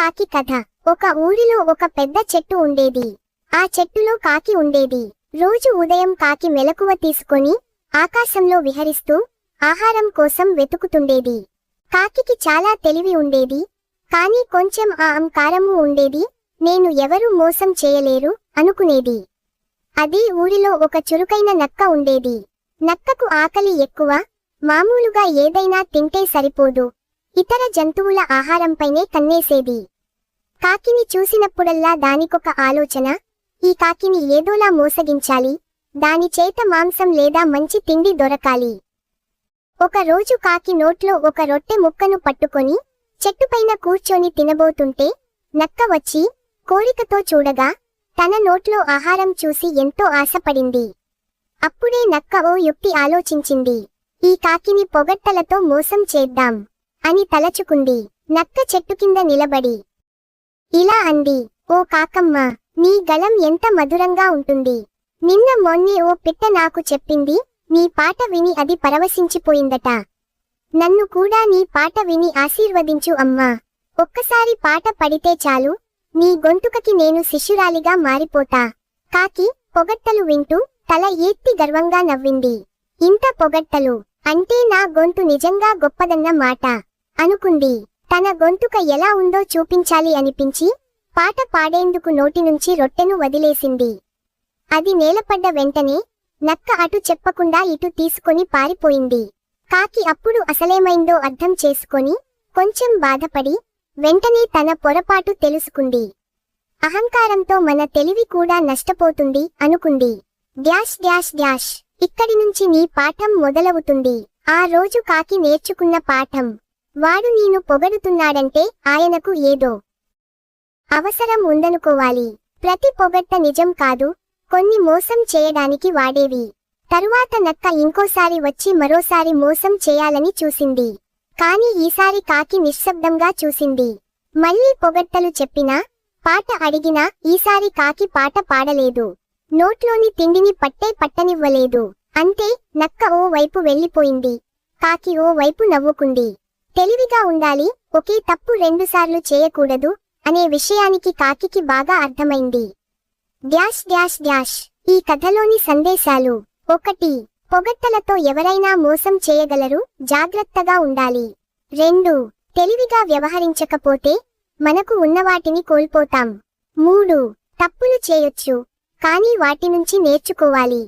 కాకి కథ. ఒక ఊరిలో ఒక పెద్ద చెట్టు ఉండేది. ఆ చెట్టులో కాకి ఉండేది. రోజు ఉదయం కాకి మెలకువ తీసుకొని ఆకాశంలో విహరిస్తూ ఆహారం కోసం వెతుకుతుండేది. కాకికి చాలా తెలివి ఉండేది. కానీ కొంచెం ఆ అంకారము ఉండేది. నేను ఎవరు మోసం చేయలేరు అనుకునేది. అది ఊరిలో ఒక చురుకైన నక్క ఉండేది. నక్కకు ఆకలి ఎక్కువ. మామూలుగా ఏదైనా తింటే సరిపోదు. ఇతర జంతువుల ఆహారంపైనే కన్నేసేది. కాకిని చూసినప్పుడల్లా దానికొక ఆలోచన ఈ కాకిని ఏదోలా మోసగించాలి దాని చేత మాంసం లేదా మంచి తిండి దొరకాలి. ఒక రోజు కాకి నోట్లో ఒక రొట్టె ముక్కను పట్టుకొని చెట్టుపైన కూర్చొని తినబోతుంటే నక్క వచ్చి కోరికతో చూడగా తన నోట్లో ఆహారం చూసి ఎంతో ఆశపడింది. అప్పుడే నక్క ఓ యుక్తి ఆలోచించింది ఈ కాకిని పొగట్టలతో మోసం చేద్దాం. అని తలచుకుంది. నక్క చెట్టు కింద నిలబడి. ఇలా అంది ఓ కాకమ్మ నీ గళం ఎంత మధురంగా ఉంటుంది. నిన్న మొన్నే ఓ పిట్ట నాకు చెప్పింది నీ పాట విని అది పరవశించిపోయిందట. నన్ను కూడా నీ పాట విని ఆశీర్వదించు అమ్మా. ఒక్కసారి పాట పడితే చాలు నీ గొంతుకకి నేను శిష్యురాలిగా మారిపోతా. కాకి పొగట్టలు వింటూ తల ఎత్తి గర్వంగా నవ్వింది. ఇంత పొగట్టలు అంటే నా గొంతు నిజంగా గొప్పదన్న మాట అనుకుంది. తన గొంతుక ఎలా ఉందో చూపించాలి అనిపించి పాట పాడేందుకు నోటి నుంచి రొట్టెను వదిలేసింది. అది నేలపడ్డ వెంటనే నక్క అటు చెప్పకుండా ఇటు తీసుకొని పారిపోయింది. కాకి అప్పుడు అసలేమైందో అర్థం చేసుకొని కొంచెం బాధపడి వెంటనే తన పొరపాటు తెలుసుకుంది. అహంకారంతో మన తెలివి కూడా నష్టపోతుంది అనుకుంది. డ్యాష్ డ్యాష్ డ్యాష్ ఇక్కడి నుంచి నీ పాఠం మొదలవుతుంది. ఆ రోజు కాకి నేర్చుకున్న పాఠం. వాడు నేను పొగడుతున్నాడంటే ఆయనకు ఏదో అవసరం ఉందనుకోవాలి. ప్రతి పొగట్ట నిజం కాదు కొన్ని మోసం చేయడానికి వాడేవి. తరువాత నక్క ఇంకోసారి వచ్చి మరోసారి మోసం చేయాలని చూసింది. కాని ఈసారి కాకి నిశ్శబ్దంగా చూసింది. మళ్ళీ పొగట్టలు చెప్పినా పాట అడిగినా ఈసారి కాకి పాట పాడలేదు. నోట్లోని తిండిని పట్టే పట్టనివ్వలేదు. అంతే నక్క ఓ వైపు వెళ్ళిపోయింది కాకి ఓ వైపు నవ్వుకుంది. తెలివిగా ఉండాలి ఒకే తప్పు రెండుసార్లు చేయకూడదు అనే విషయానికి కాకికి బాగా అర్థమైంది. డ్యాష్ డ్యాష్ డ్యాష్ ఈ కథలోని సందేశాలు. ఒకటి పొగట్టలతో ఎవరైనా మోసం చేయగలరు జాగ్రత్తగా ఉండాలి. రెండు తెలివిగా వ్యవహరించకపోతే మనకు ఉన్నవాటిని కోల్పోతాం. మూడు తప్పులు చేయొచ్చు కానీ వాటి నుంచి నేర్చుకోవాలి.